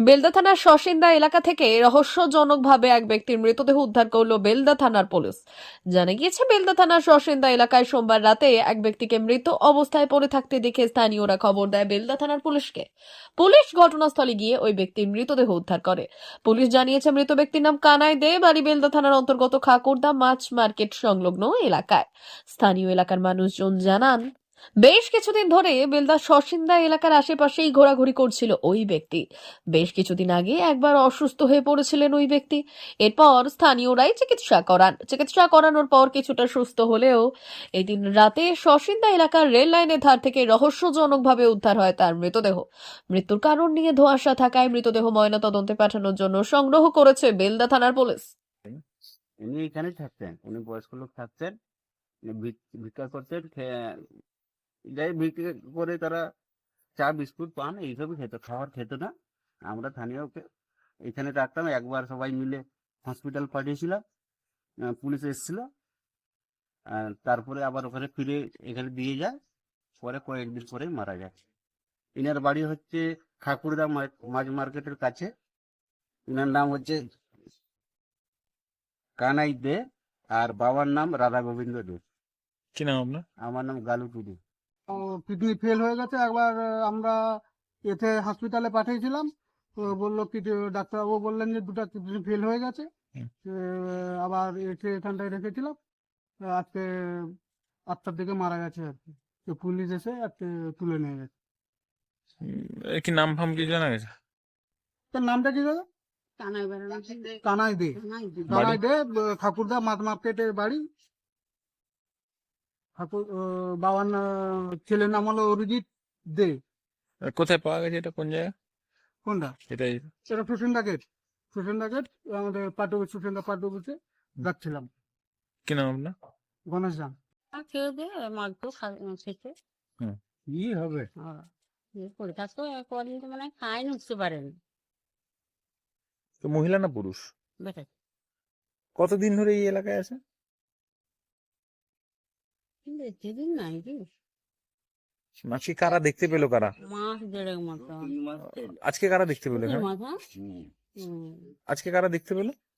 বেলদা থানার সসিন্দা এলাকা থেকে রহস্যজনকভাবে এক ব্যক্তির মৃতদেহ উদ্ধার করল বেলদা থানার পুলিশ। জানা গিয়েছে, বেলদা থানার সসিন্দা এলাকায় সোমবার রাতে এক ব্যক্তিকে মৃত অবস্থায় পড়ে থাকতে দেখে স্থানীয়রা খবর দেয় বেলদা থানার পুলিশকে। পুলিশ ঘটনাস্থলে গিয়ে ওই ব্যক্তির মৃতদেহ উদ্ধার করে। পুলিশ জানিয়েছে, মৃত ব্যক্তির নাম কানাই দে, বাড়ি বেলদা থানার অন্তর্গত খাকুরদা মাছ মার্কেট সংলগ্ন এলাকায়। স্থানীয় এলাকার মানুষজন জানান বেশ কিছুদিন ধরে বেলদা সসিন্দা এলাকার আশেপাশেই ঘোরাঘুরি করছিল ওই ব্যক্তি। বেশ কিছুদিন আগে একবার অসুস্থ হয়ে পড়েছিলেন ওই ব্যক্তি। এরপর স্থানীয়রাই চিকিৎসা করান। চিকিৎসা করানোর পর কিছুটা সুস্থ হলেও এদিন রাতে সসিন্দা এলাকার রেল লাইনের ধার থেকে রহস্যজনকভাবে উদ্ধার হয় তার মৃতদেহ। মৃত্যুর কারণ নিয়ে ধোঁয়াশা থাকায় মৃতদেহ ময়নাতদন্তে পাঠানোর জন্য সংগ্রহ করেছে বেলদা থানার পুলিশ। উনি এখানে থাকতেন। উনি বয়স্ক লোক থাকতেন। ভিক্ষা করতেন যাই বিক্রি করে তারা চা বিস্কুট পান এইসবই খেত খাবার খেত না। আমরা স্থানীয়কে এখানে রাখতাম একবার সবাই মিলে হসপিটাল পাঠিয়েছিলাম পুলিশ এসেছিল। আর তারপরে আবার ওখানে ফিরে এখানে দিয়ে যায় পরে কয়েকদিন পরে মারা যায়। ইনার বাড়ি হচ্ছে খাকুরদা মা- মাছ মার্কেটের কাছে। ইনার নাম হচ্ছে কানাই দে আর বাবার নাম রাধা গোবিন্দ দে। কি নাম আপনার? আমার নাম গালু টুডু কিডনি ফেল হয়ে গেছে একবার আমরা এতে হসপিটালে পাঠিয়েছিলাম। তো বলল কিডনি ডাক্তারবাবু বললেন যে দুটো কিডনি ফেল হয়ে গেছে। আবার এসে এখানটায় রেখেছিলাম। আজকে আটটার দিকে মারা গেছে আর কি। তো পুলিশ এসে আজকে তুলে নিয়ে গেছে। কি নাম ফাম কি জানা গেছে? তার নামটা কি দাদা? কানাই দে। কানাই দে। ঠাকুরদা মাছ মার্কেটের বাড়ি। ঠাকুর বাবার না- ছেলের নাম হলো অরিজিৎ দে। কোথায় পাওয়া গেছে এটা? কোন জায়গা কোনটা? এটাই। এটা সুসেন্দা গেট। সুসেন্দা গেট আমাদের পাটু সুসেন্দা পাটু বসে যাচ্ছিলাম। কি নাম আপনার? গণেশ আর খেয়ে দে মাছ খেতে। কি হবে? ইয়ে করে থাকতো কদিন তো মানে খাই উঠতে পারেন। তো মহিলা না পুরুষ? বেটা কতদিন ধরে এই এলাকায় আছে? বেশি নাই কি? আজকে কারা দেখতে পেল কারা? মাস দেড়েক মতো। আজকে কারা দেখতে পেল এখানে? আজকে কারা দেখতে পেল?